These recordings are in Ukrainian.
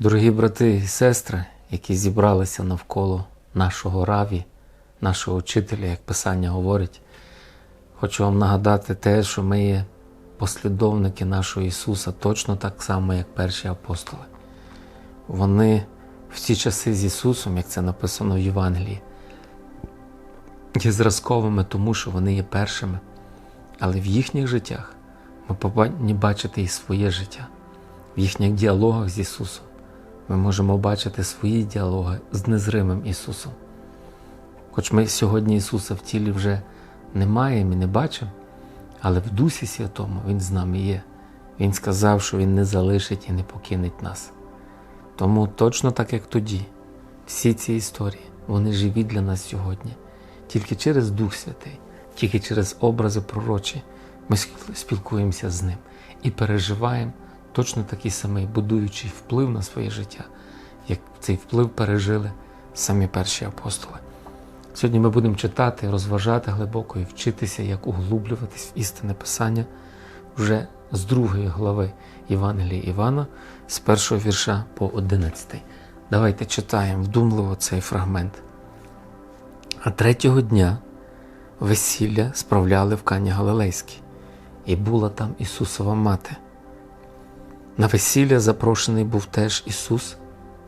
Дорогі брати і сестри, які зібралися навколо нашого раві, нашого учителя, як Писання говорить, хочу вам нагадати те, що ми є послідовники нашого Ісуса точно так само, як перші апостоли. Вони в ті часи з Ісусом, як це написано в Євангелії, є зразковими, тому що вони є першими. Але в їхніх життях ми повинні бачити і своє життя. В їхніх діалогах з Ісусом ми можемо бачити свої діалоги з незримим Ісусом. Хоч ми сьогодні Ісуса в тілі вже не маємо і не бачимо, але в Дусі Святому Він з нами є. Він сказав, що Він не залишить і не покинеть нас. Тому точно так, як тоді, всі ці історії, вони живі для нас сьогодні. Тільки через Дух Святий, тільки через образи пророчі ми спілкуємося з Ним і переживаємо точно такий самий будуючий вплив на своє життя, як цей вплив пережили самі перші апостоли. Сьогодні ми будемо читати, розважати глибоко і вчитися, як углублюватись в істинне Писання вже з другої глави Євангелія Івана, з першого вірша по одинадцятий. Давайте читаємо вдумливо цей фрагмент. А третього дня весілля справляли в Кані Галилейській, і була там Ісусова мати. На весілля запрошений був теж Ісус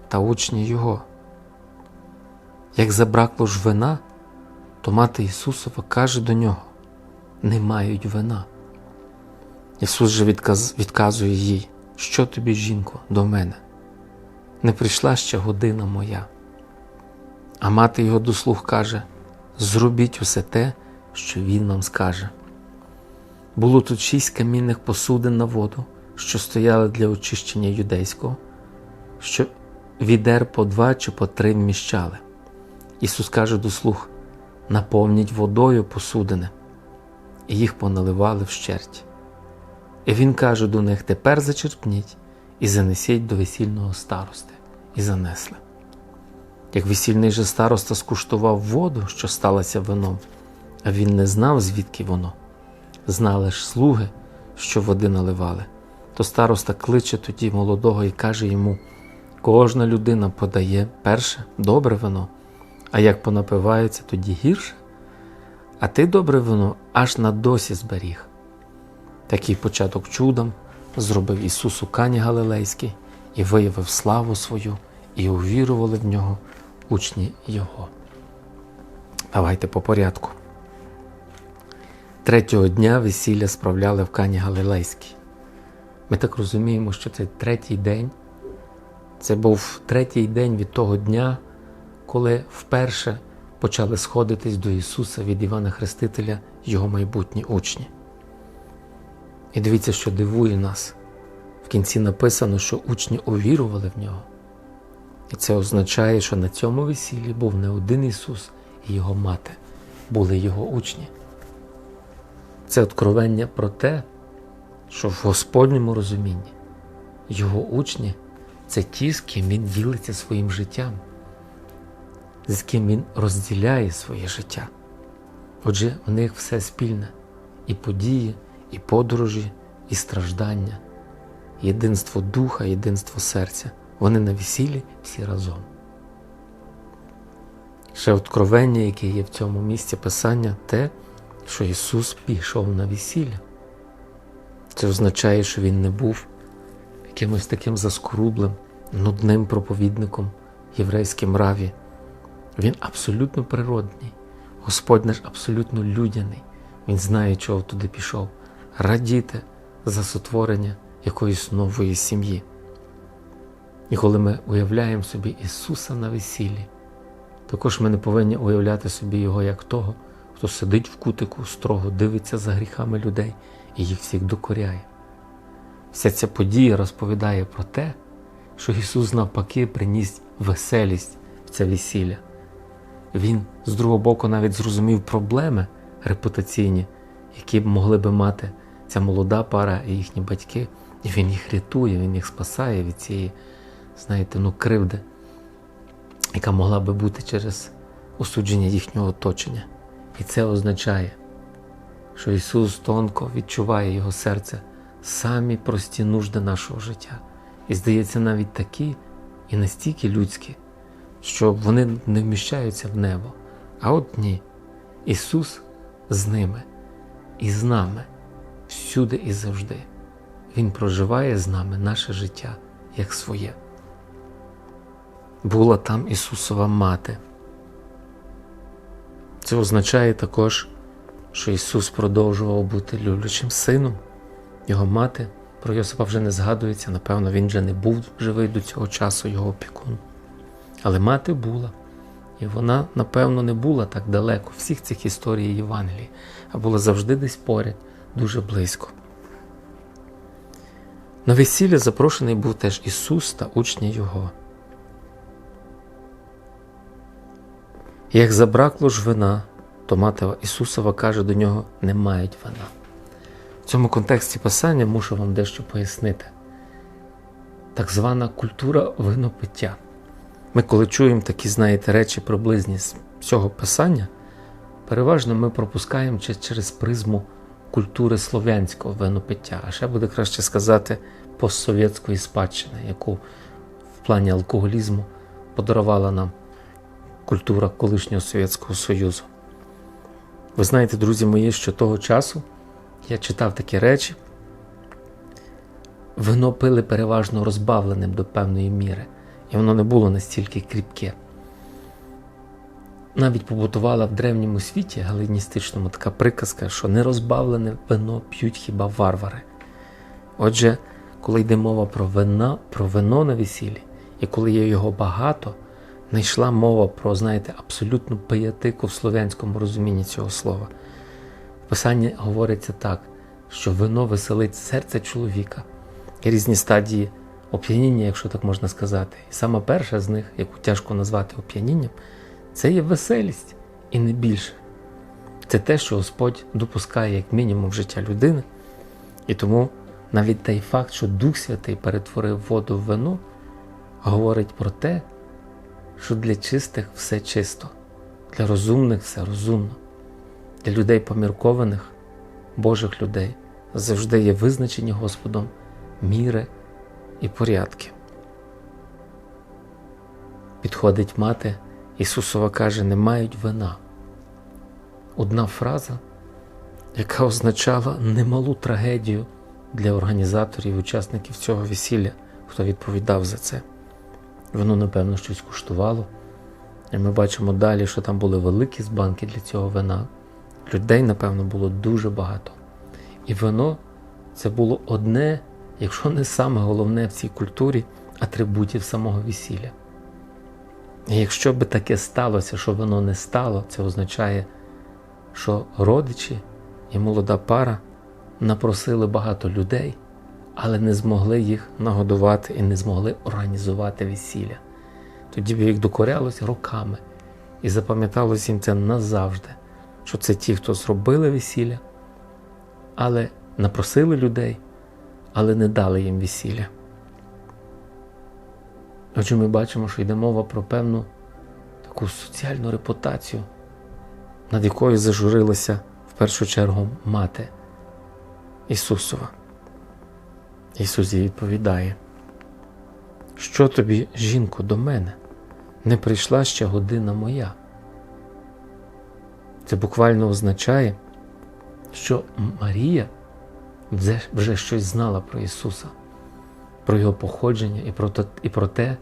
та учні Його. Як забракло ж вина, то мати Ісусова каже до нього: не мають вина. Ісус же відказ... відказує їй, що тобі, жінко, до мене? Не прийшла ще година моя. А мати його до слух каже: Зробіть усе те, що він нам скаже. Було тут шість камінних посудин на воду, що стояли для очищення юдейського, що відер по два чи по три вміщали. Ісус каже до слуг: наповніть водою посудини, і їх поналивали вщерть. І Він каже до них: тепер зачерпніть і занесіть до весільного старости, і занесли. Як весільний же староста скуштував воду, що сталася вином, а він не знав, звідки воно. Знали ж слуги, що води наливали. То староста кличе тоді молодого і каже йому: кожна людина подає перше добре вино, а як понапивається, тоді гірше. А ти добре вино аж на досі зберіг. Такий початок чудом зробив Ісус у Кані Галилейській і виявив славу свою, і увірували в нього учні Його. Давайте по порядку. Третього дня весілля справляли в Кані Галилейській. Ми так розуміємо, що цей третій день це був третій день від того дня, коли вперше почали сходитись до Ісуса від Івана Хрестителя його майбутні учні. І дивіться, що дивує нас. В кінці написано, що учні увірували в нього. І це означає, що на цьому весіллі був не один Ісус і Його мати, були Його учні. Це откровення про те, що в Господньому розумінні Його учні це ті, з ким Він ділиться своїм життям, з ким Він розділяє своє життя. Отже, в них все спільне і події, і подорожі, і страждання, єдинство духа, єдинство серця. Вони на весіллі всі разом. Ще откровення, яке є в цьому місці Писання, те, що Ісус пішов на весілля. Це означає, що Він не був якимось таким заскорублим, нудним проповідником єврейським раві. Він абсолютно природний, Господь наш абсолютно людяний. Він знає, чого туди пішов. Радіти за сотворення якоїсь нової сім'ї. І коли ми уявляємо собі Ісуса на весіллі, також ми не повинні уявляти собі Його як того, хто сидить в кутику, строго дивиться за гріхами людей і їх всіх докоряє. Вся ця подія розповідає про те, що Ісус навпаки приніс веселість в це весілля. Він, з другого боку, навіть зрозумів проблеми репутаційні, які могли би мати ця молода пара і їхні батьки, і він їх рятує, він їх спасає від цієї, знаєте, ну, кривди, яка могла би бути через осудження їхнього оточення. І це означає, що Ісус тонко відчуває Його серце самі прості нужди нашого життя. І здається, навіть такі, і настільки людські, що вони не вміщаються в небо. А от ні. Ісус з ними і з нами всюди і завжди. Він проживає з нами наше життя як своє. Була там Ісусова мати. Це означає також, що Ісус продовжував бути люблячим сином. Його мати про Йосипа вже не згадується, напевно, він вже не був живий до цього часу, його опікун. Але мати була. І вона, напевно, не була так далеко всіх цих історій Євангелії, а була завжди десь поряд, дуже близько. На весілля запрошений був теж Ісус та учні Його. Як забракло ж вина, то мати Ісусова каже до нього: не мають вина. В цьому контексті писання мушу вам дещо пояснити. Так звана культура винопиття. Ми, коли чуємо такі, знаєте, речі приблизні з цього писання, переважно ми пропускаємо через призму культури слов'янського винопиття, а ще буде краще сказати постсовєтської спадщини, яку в плані алкоголізму подарувала нам культура колишнього Совєтського Союзу. Ви знаєте, друзі мої, що того часу я читав такі речі, вино пили переважно розбавленим до певної міри, і воно не було настільки кріпке. Навіть побутувала в древньому світі галиністичному така приказка, що нерозбавлене вино п'ють хіба варвари. Отже, коли йде мова про вино, про вино на весіллі, і коли є його багато, не йшла мова про, знаєте, абсолютну пиятику в слов'янському розумінні цього слова. В Писанні говориться так, що вино веселить серце чоловіка. Є різні стадії оп'яніння, якщо так можна сказати. І сама перша з них, яку тяжко назвати оп'янінням, це є веселість і не більше. Це те, що Господь допускає як мінімум життя людини. І тому навіть той факт, що Дух Святий перетворив воду в вино, говорить про те, що для чистих все чисто, для розумних все розумно, для людей поміркованих, Божих людей завжди є визначені Господом міри і порядки. Підходить мати, Ісусова каже, не мають вина. Одна фраза, яка означала немалу трагедію для організаторів і учасників цього весілля, хто відповідав за це. Воно, напевно, щось коштувало. І ми бачимо далі, що там були великі збанки для цього вина. Людей, напевно, було дуже багато. І вино це було одне, якщо не саме головне в цій культурі атрибутів самого весілля. І якщо би таке сталося, що воно не стало, це означає, що родичі і молода пара напросили багато людей але не змогли їх нагодувати і не змогли організувати весілля. Тоді б їх докорялося роками, і запам'яталося їм це назавжди, що це ті, хто зробили весілля, але напросили людей, але не дали їм весілля. Отже, ми бачимо, що йде мова про певну таку соціальну репутацію, над якою зажурилася в першу чергу мати Ісусова. Ісус їй відповідає, що тобі, жінко, до мене? Не прийшла ще година моя. Це буквально означає, що Марія вже, щось знала про Ісуса, про Його походження і про, і про те,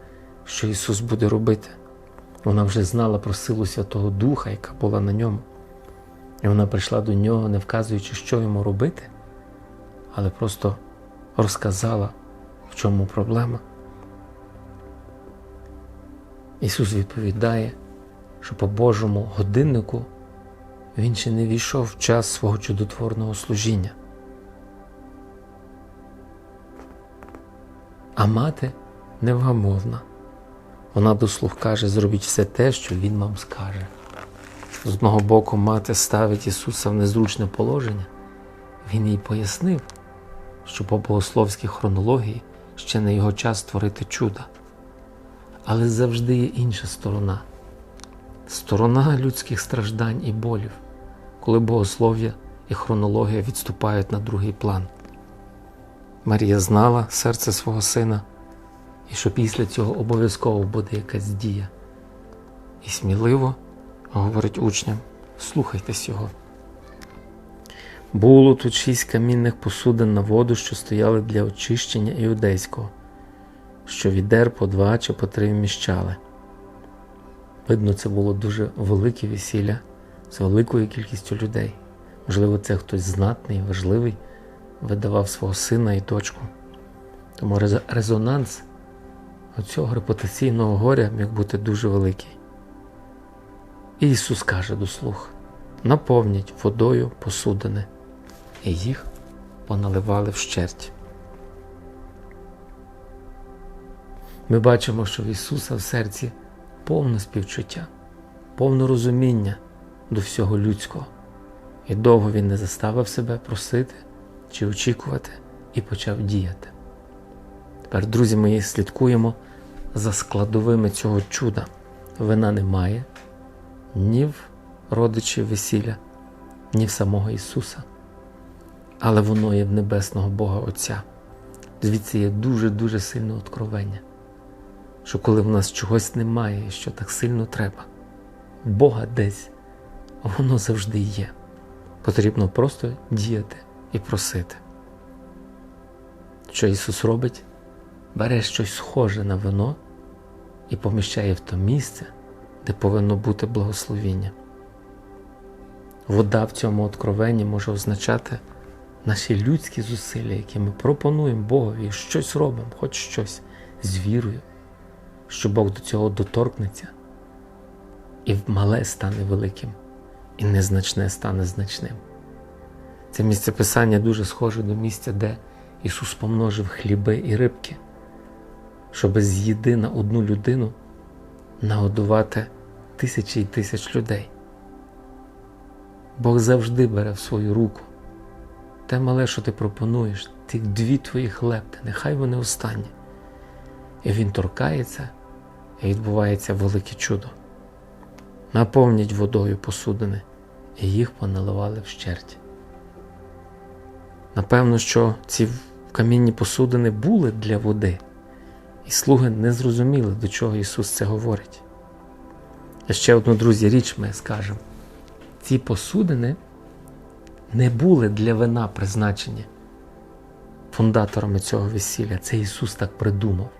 що Ісус буде робити. Вона вже знала про силу Святого Духа, яка була на ньому. І вона прийшла до нього, не вказуючи, що йому робити, але просто розказала, в чому проблема. Ісус відповідає, що по Божому годиннику Він ще не війшов в час свого чудотворного служіння. А мати невгамовна. Вона до слух каже, зробіть все те, що Він вам скаже. З одного боку, мати ставить Ісуса в незручне положення. Він їй пояснив, що по богословській хронології ще не його час створити чуда. Але завжди є інша сторона сторона людських страждань і болів, коли богослов'я і хронологія відступають на другий план. Марія знала серце свого сина і що після цього обов'язково буде якась дія. І сміливо говорить учням: слухайтесь його. Було тут шість камінних посудин на воду, що стояли для очищення іудейського, що відер по два чи по три вміщали. Видно, це було дуже велике весілля з великою кількістю людей. Можливо, це хтось знатний, важливий, видавав свого сина і дочку. Тому резонанс оцього репутаційного горя міг бути дуже великий. І Ісус каже до слуг: наповніть водою посудини, і їх поналивали вщерть. Ми бачимо, що в Ісуса в серці повне співчуття, повне розуміння до всього людського. І довго він не заставив себе просити чи очікувати і почав діяти. Тепер, друзі мої, слідкуємо за складовими цього чуда. Вина немає ні в родичів весілля, ні в самого Ісуса. Але воно є в небесного Бога Отця. Звідси є дуже-дуже сильне откровення, що коли в нас чогось немає, що так сильно треба, Бога десь, воно завжди є. Потрібно просто діяти і просити. Що Ісус робить? Бере щось схоже на вино і поміщає в то місце, де повинно бути благословіння. Вода в цьому откровенні може означати наші людські зусилля, які ми пропонуємо Богові, і щось робимо, хоч щось з вірою, що Бог до цього доторкнеться, і мале стане великим, і незначне стане значним. Це місце писання дуже схоже до місця, де Ісус помножив хліби і рибки, щоб з їди одну людину нагодувати тисячі і тисяч людей. Бог завжди бере в свою руку. Те мале, що ти пропонуєш, ті дві твої хлебти, нехай вони останні. І він торкається, і відбувається велике чудо. Наповнять водою посудини, і їх поналивали вщерть. Напевно, що ці камінні посудини були для води, і слуги не зрозуміли, до чого Ісус це говорить. А ще одну, друзі, річ ми скажемо. Ці посудини не були для вина призначені фундаторами цього весілля. Це Ісус так придумав.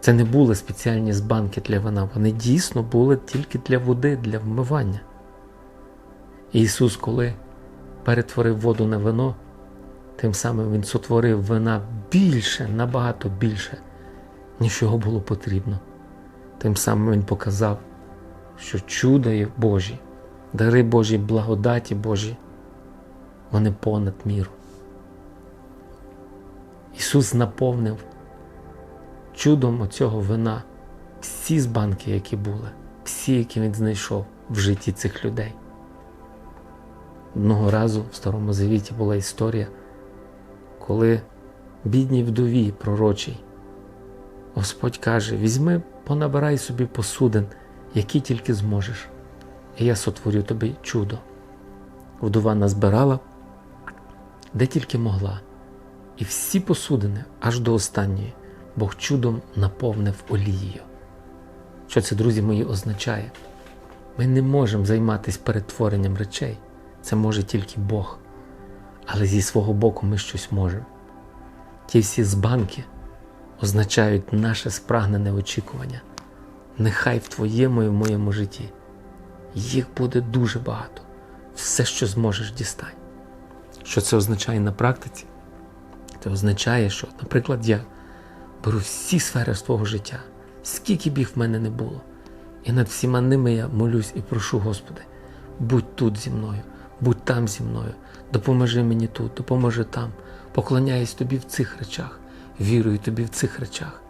Це не були спеціальні збанки для вина, вони дійсно були тільки для води, для вмивання. І Ісус, коли перетворив воду на вино, тим самим Він сотворив вина більше, набагато більше, ніж його було потрібно. Тим самим Він показав, що чудо є Божі, дари Божі, благодаті Божі, вони понад міру. Ісус наповнив чудом оцього вина всі збанки, які були, всі, які він знайшов в житті цих людей. Одного разу в Старому Завіті була історія, коли бідній вдові пророчій, Господь каже: візьми, понабирай собі посудин, які тільки зможеш, і я сотворю тобі чудо. Вдова назбирала, де тільки могла, і всі посудини аж до останньої Бог чудом наповнив олією. Що це, друзі мої, означає? Ми не можемо займатися перетворенням речей. Це може тільки Бог. Але зі свого боку ми щось можемо. Ті всі збанки означають наше спрагнене очікування. Нехай в твоєму і в моєму житті їх буде дуже багато. Все, що зможеш дістань. Що це означає на практиці? Це означає, що, наприклад, я беру всі сфери свого життя, скільки б їх в мене не було. І над всіма ними я молюсь і прошу, Господи, будь тут зі мною, будь там зі мною, допоможи мені тут, допоможи там, поклоняюсь тобі в цих речах, вірую тобі в цих речах.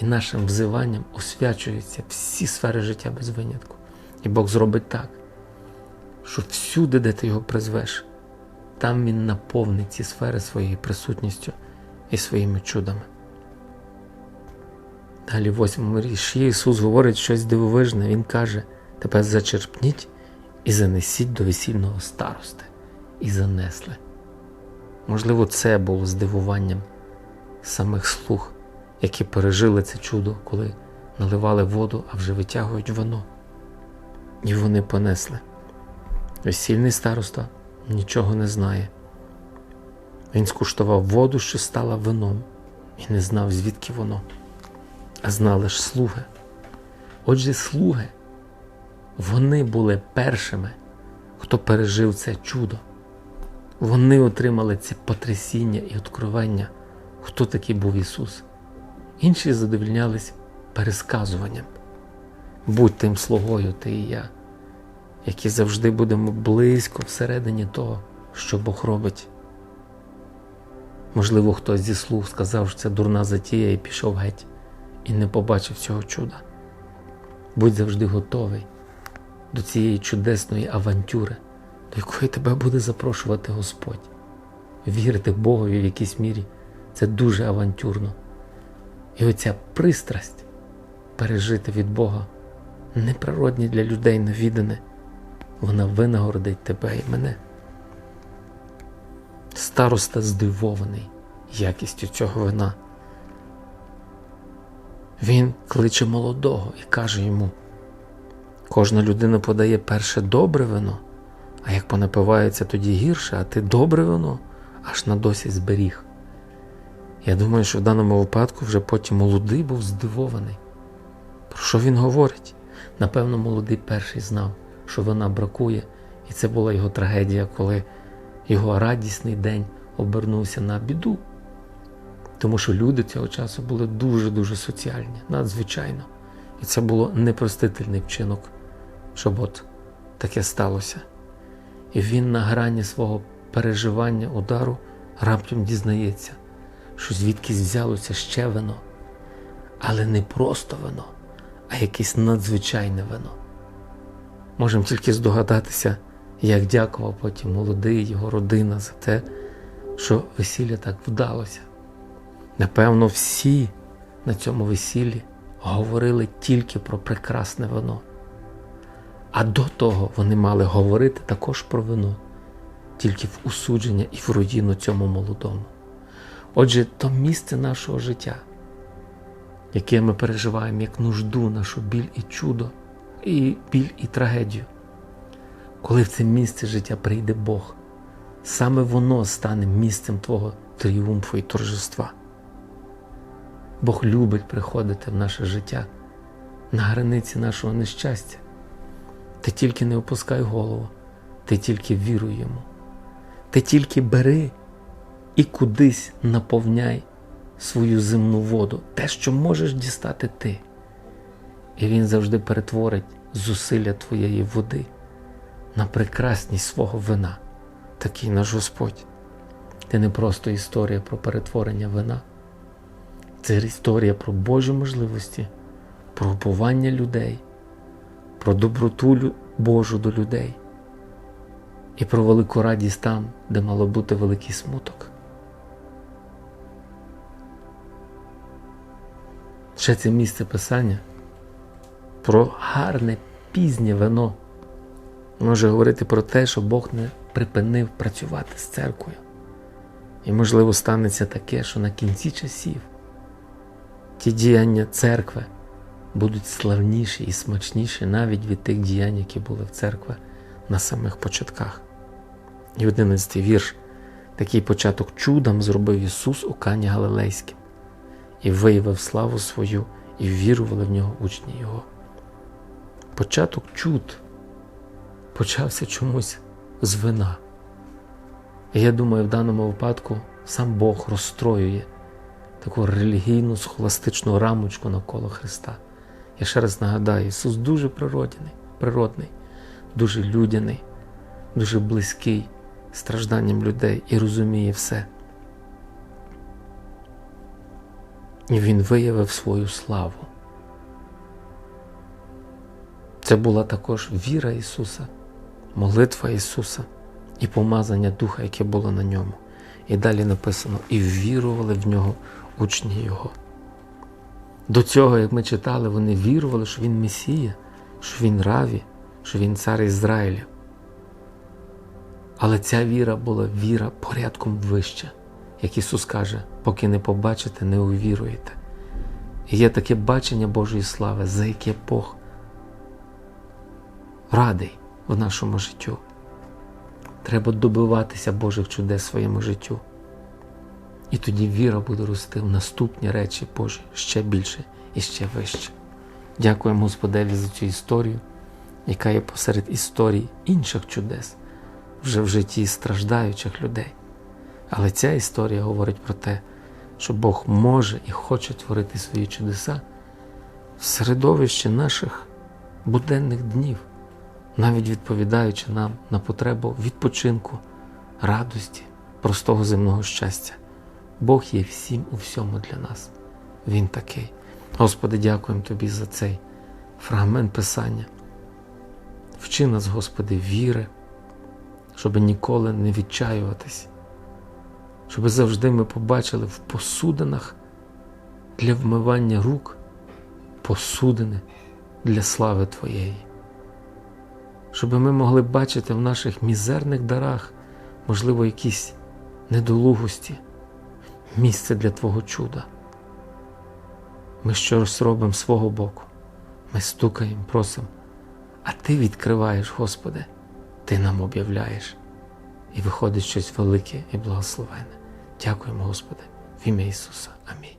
І нашим взиванням освячуються всі сфери життя без винятку. І Бог зробить так, що всюди, де ти його призвеш, там він наповнить ці сфери своєю присутністю і своїми чудами. Далі в восьмому ріші Ісус говорить щось дивовижне. Він каже: тепер зачерпніть і занесіть до весільного старости. І занесли. Можливо, це було здивуванням самих слуг, які пережили це чудо, коли наливали воду, а вже витягують вино. І вони понесли. Весільний староста нічого не знає. Він скуштував воду, що стала вином, і не знав, звідки воно, а знали ж слуги. Отже, слуги, вони були першими, хто пережив це чудо. Вони отримали це потрясіння і откровення, хто такий був Ісус. Інші задовільнялись пересказуванням. Будь тим слугою, ти і я, які завжди будемо близько всередині того, що Бог робить. Можливо, хтось зі слуг сказав, що це дурна затія і пішов геть, і не побачив цього чуда. Будь завжди готовий до цієї чудесної авантюри, до якої тебе буде запрошувати Господь. Вірити Богові в якійсь мірі це дуже авантюрно. І оця пристрасть пережити від Бога неприродні для людей навідане, вона винагородить тебе і мене. Староста здивований якістю цього вина. Він кличе молодого і каже йому: кожна людина подає перше добре вино, а як понапивається, тоді гірше, а ти добре вино аж на досі зберіг. Я думаю, що в даному випадку вже потім молодий був здивований. Про що він говорить? Напевно, молодий перший знав, що вина бракує, і це була його трагедія, коли його радісний день обернувся на біду. Тому що люди цього часу були дуже-дуже соціальні, надзвичайно. І це було непростительний вчинок, щоб от таке сталося. І він на грані свого переживання удару раптом дізнається, що звідкись взялося ще вино, але не просто вино, а якесь надзвичайне вино. Можемо тільки здогадатися, як дякував потім молодий його родина за те, що весілля так вдалося. Напевно, всі на цьому весіллі говорили тільки про прекрасне вино. А до того вони мали говорити також про вино, тільки в усудження і в руїну цьому молодому. Отже, то місце нашого життя, яке ми переживаємо як нужду, нашу біль і чудо, і біль і трагедію. Коли в це місце життя прийде Бог, саме воно стане місцем Твого тріумфу і торжества. Бог любить приходити в наше життя на границі нашого нещастя. Ти тільки не опускай голову, ти тільки віруй йому. Ти тільки бери і кудись наповняй свою земну воду, те, що можеш дістати ти. І Він завжди перетворить зусилля твоєї води на прекрасність свого вина, такий наш Господь. Це не просто історія про перетворення вина. Це історія про Божі можливості, про уповання людей, про доброту Божу до людей і про велику радість там, де мало бути великий смуток. Ще це місце писання про гарне пізнє вино може говорити про те, що Бог не припинив працювати з церквою. І, можливо, станеться таке, що на кінці часів ті діяння церкви будуть славніші і смачніші навіть від тих діянь, які були в церкві на самих початках. І 11 вірш. Такий початок чудом зробив Ісус у Кані Галилейським і виявив славу свою, і вірували в нього учні Його. Початок чуд почався чомусь з вина. І я думаю, в даному випадку сам Бог розстроює таку релігійну схоластичну рамочку навколо Христа. Я ще раз нагадаю, Ісус дуже природний, природний, дуже людяний, дуже близький стражданням людей і розуміє все. І Він виявив свою славу. Це була також віра Ісуса, молитва Ісуса і помазання Духа, яке було на ньому. І далі написано: і вірували в нього учні Його. До цього, як ми читали, вони вірували, що Він Месія, що Він Раві, що Він цар Ізраїля. Але ця віра була віра порядком вища, як Ісус каже, поки не побачите, не увіруєте. І є таке бачення Божої слави, за яке Бог радий в нашому життю. Треба добиватися Божих чудес в своєму життю. І тоді віра буде рости в наступні речі Божі ще більше і ще вище. Дякуємо Господеві за цю історію, яка є посеред історій інших чудес, вже в житті страждаючих людей. Але ця історія говорить про те, що Бог може і хоче творити свої чудеса в середовищі наших буденних днів, навіть відповідаючи нам на потребу відпочинку, радості, простого земного щастя. Бог є всім у всьому для нас. Він такий. Господи, дякуємо Тобі за цей фрагмент Писання. Вчи нас, Господи, віри, щоб ніколи не відчаюватись, щоб завжди ми побачили в посудинах для вмивання рук посудини для слави Твоєї. Щоб ми могли бачити в наших мізерних дарах, можливо, якісь недолугості, місце для Твого чуда. Ми щось робимо свого боку. Ми стукаємо, просимо, а Ти відкриваєш, Господи, Ти нам об'являєш. І виходить щось велике і благословенне. Дякуємо, Господи, в ім'я Ісуса. Амінь.